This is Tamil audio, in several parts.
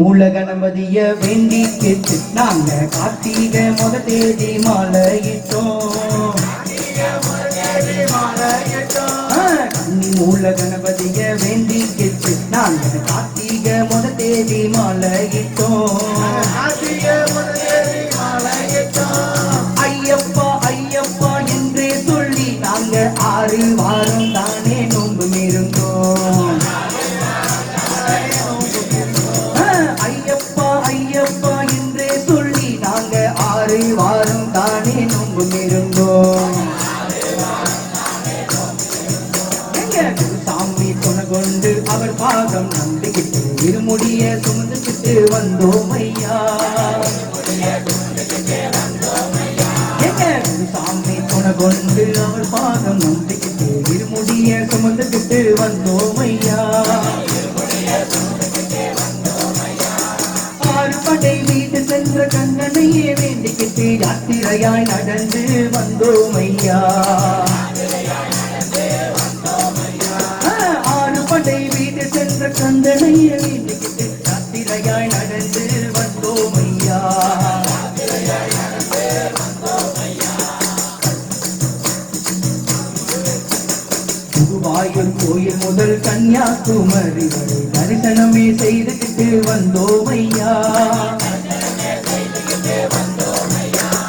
மூல கணபதிய வேண்டி கேட்டு நாங்க கார்த்திகை முத தேதி மாலையிட்டோம். ஆ, மூல கணபதிய வேண்டி கேட்டு நாங்க கார்த்திகை முத தேதி மாலையிட்டோம். ஐயப்பா ஐயப்பா என்றே சொல்லி நாங்க ஆறு வாரம் கொடிய சுமந்துக்கிட்டு வந்தோம் ஐயா எங்க துணை கொண்டு அவர் பாதம் நம்பிக்கிட்டு இருமுடிய சுமந்துக்கிட்டு வந்தோம் ஐயா ஆறுபடை வீடு சென்ற கண்ணனையே வேண்டிக்கிட்டு யாத்திரையாய் நடந்து வந்தோம் ஐயா கன்னியாகுமரி வரை தரிசனமே செய்துகிட்டு வந்தோம் ஐயா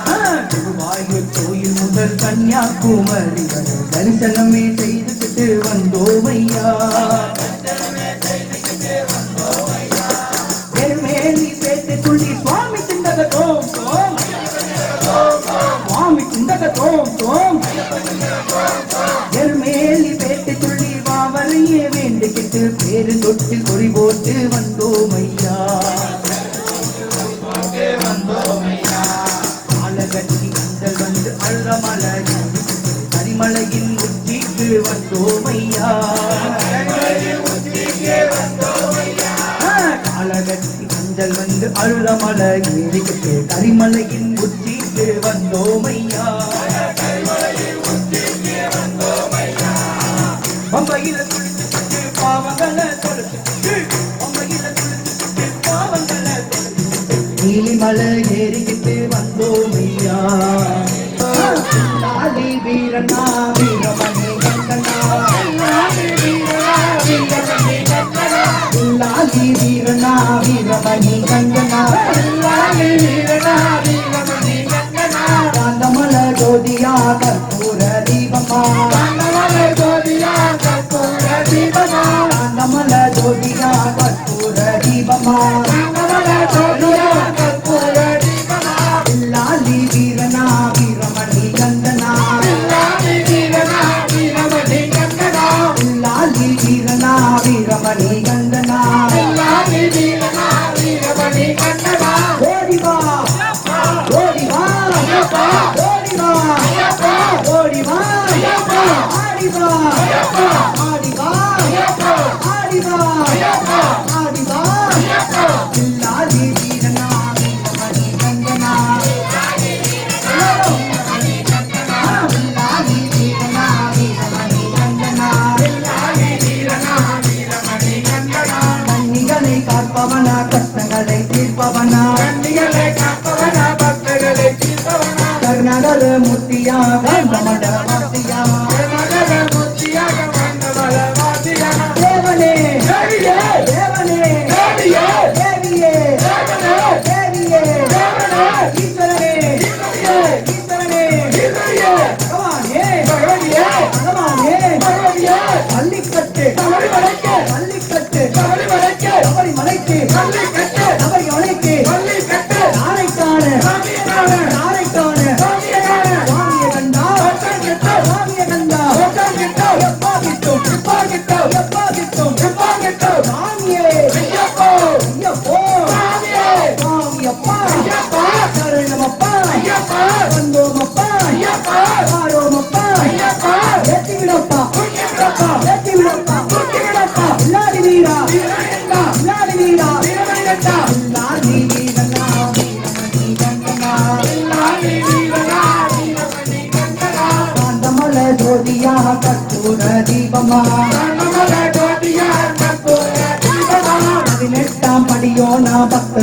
ஆ, குருவாயூர் கோயில் முதல் கன்னியாகுமரி வரை தரிசனமே செய்துகிட்டு வந்தோம் ஐயா எருமேலி பேட்டுக்குள்ளி சுவாமி சிந்தக தோம் தோம் பேரு தொட்டு குறி போட்டு வந்தோம் ஐயா அழகட்டி கந்தல் வந்து அழுதமலை கரிமலையின் உச்சிக்கு வந்தோம் ஐயா அழகட்டி மஞ்சள் வந்து அழுதமலை ஏறிக்கிட்டு கரிமலையின் உச்சிக்கு வந்தோம் ஐயா நீலிமலை ஏறிக்கிட்டு வந்தோம் ஐயா லாலி வீரனா வீரமணி கண்டனா லாலி வீரனா வீரமணி கண்டனா லாலி வீரனா வீரமணி கண்டனா காந்தமல ஜோதியா கற்பூர தீபமா. காந்தமல ஜோதியா கற்பூர தீபமா. காந்தமல ஜோதியா கற்பூர தீபமா. கண்ணிகளை காப்பவனா கஷ்டங்களை தீர்ப்பவனா? கர்நாடக முத்தியா கண்டமட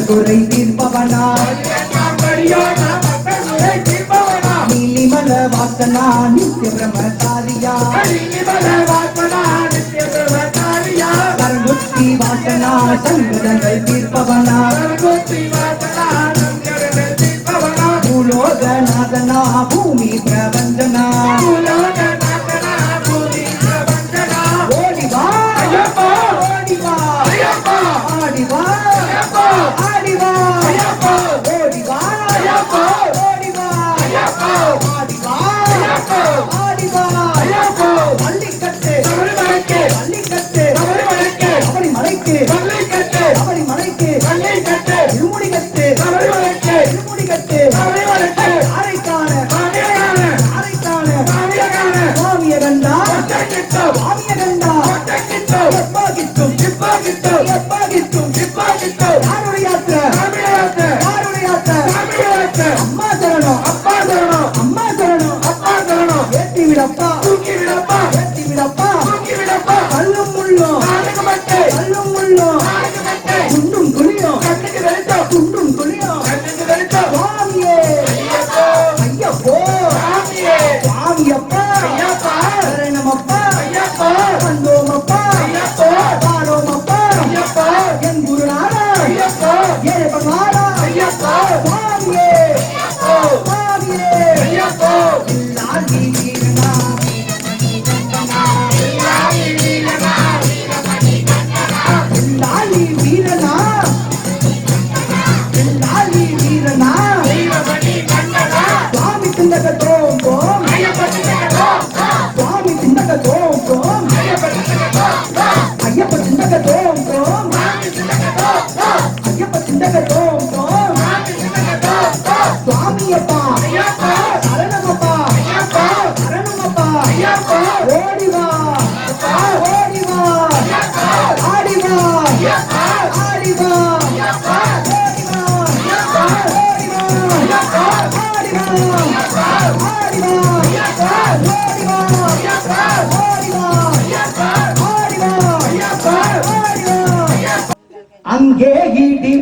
குறை தீர்ப்பவனா? நீலிமல வாசனா நித்திய பிரமதாரியா கரங்குத்தி வாசனா சங்கடங்கள் தீர்ப்பவனா?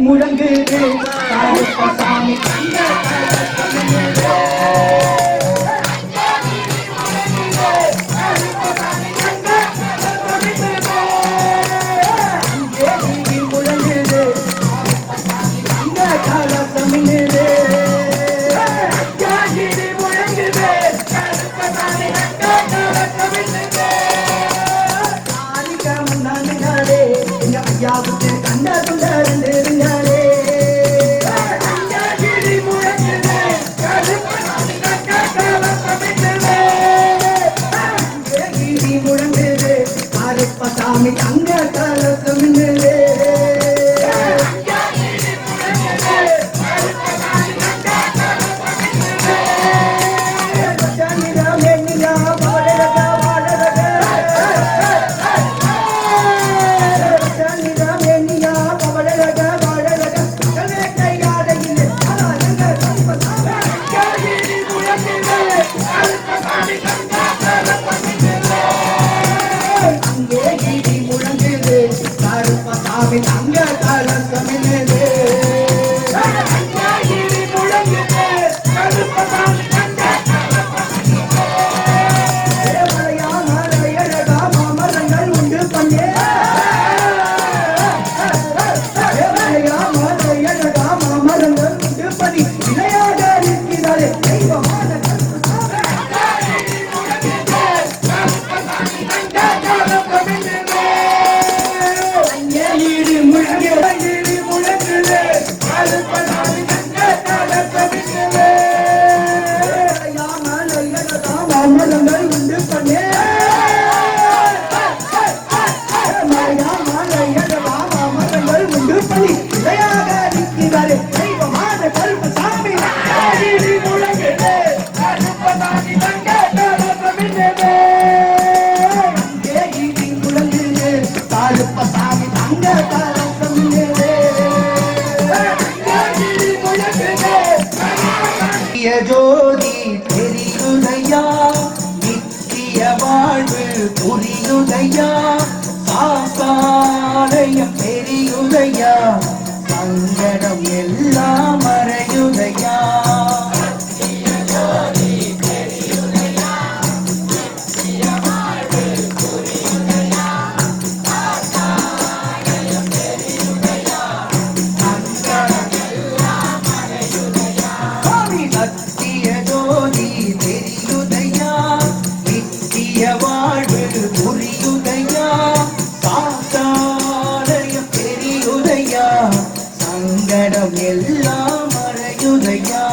முழங்குது. Hey, yeah. புரியுதையா? ஆசாலயம் தெரியுதையா? சங்கடம் எல்லாம் மறையுதையா? எல்லாம் அழையுதையா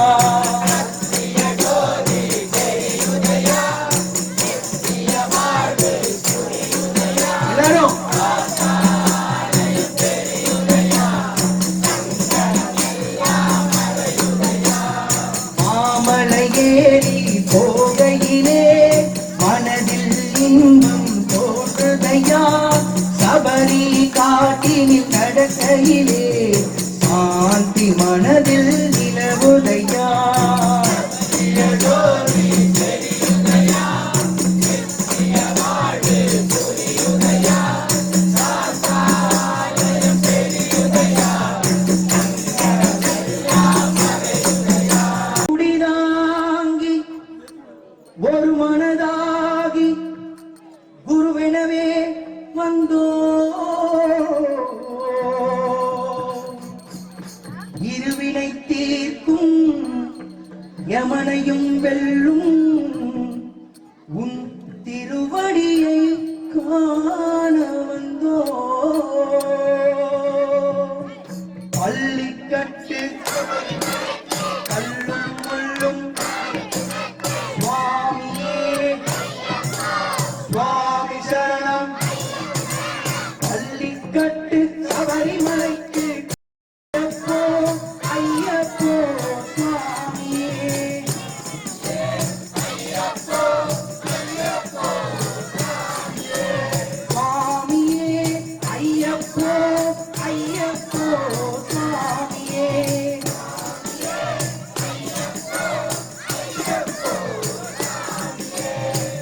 மல்லிக்கட்டு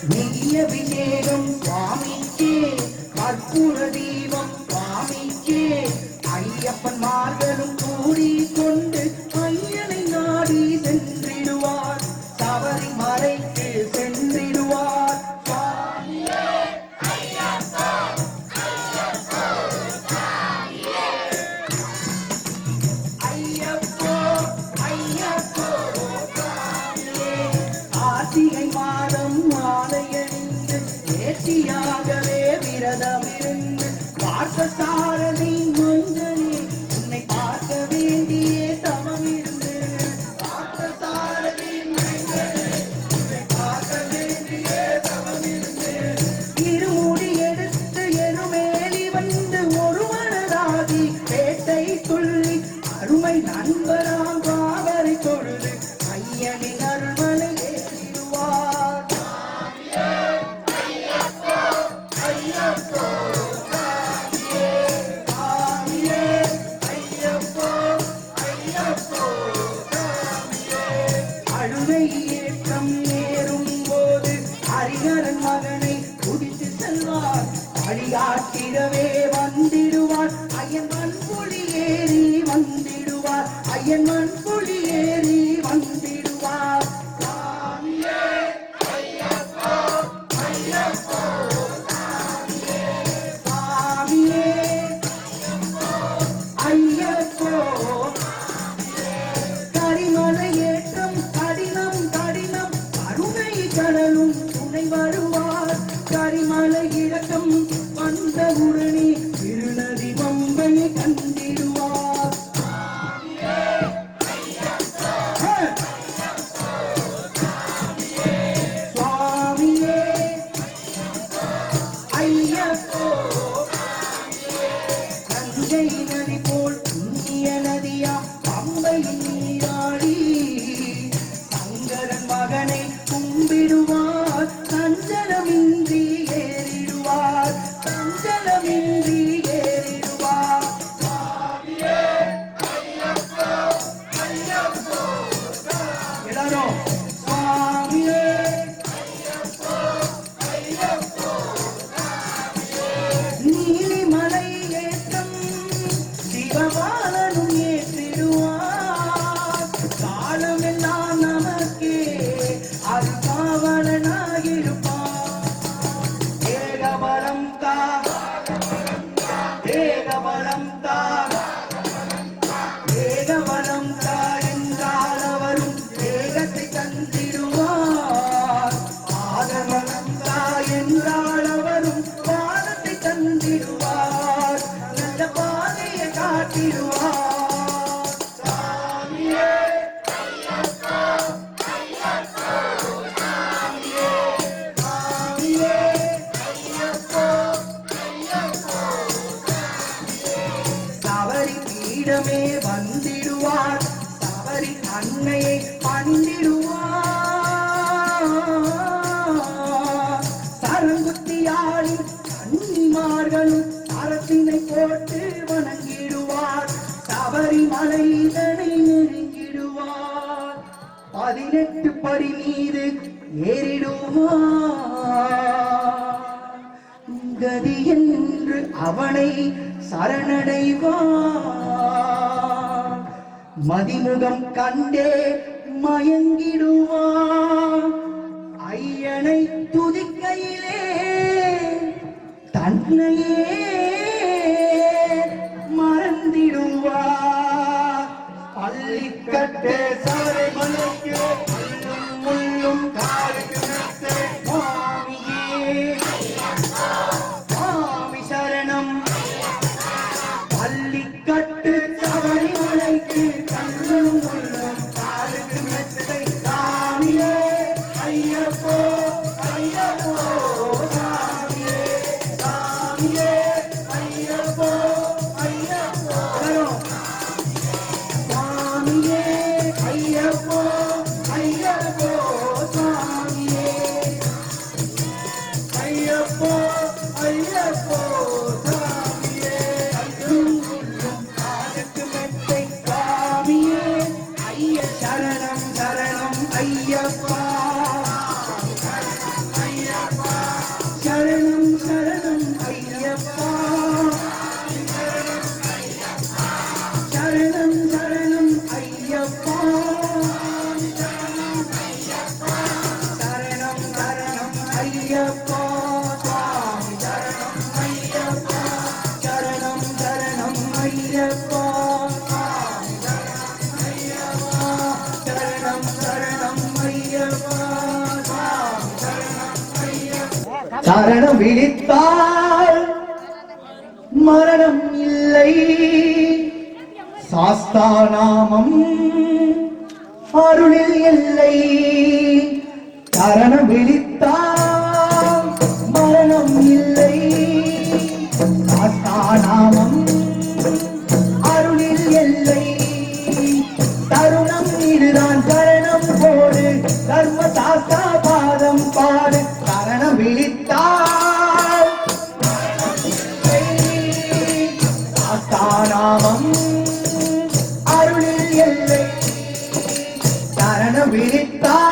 நெய்யபிஷேகம் சுவாமிக்கே அற்புத அடியாரன் மகனை குடித்து செல்வார். வழியாட்டிடவே வந்திடுவார். ஐயன் மண் மொழி ஏறி வந்திடுவார். ஐயன் மண் and the need to. do you want? மரி மீது ஏறிடுவான் கதி என்று அவனை சரணடைவான் மதிமுகம் கண்டே மயங்கிடுவான் ஐயனை துதிக்கையிலே தன்னையே மறந்திடுவான் பள்ளிக்கட்டே ஐயப்பா. மரணம் இல்லை. சாஸ்தா நாமம் அருளில் இல்லை. கரணம் விழித்தால் மரணம் இல்லை. சாஸ்தா நாமம் மனம் விழித்தார்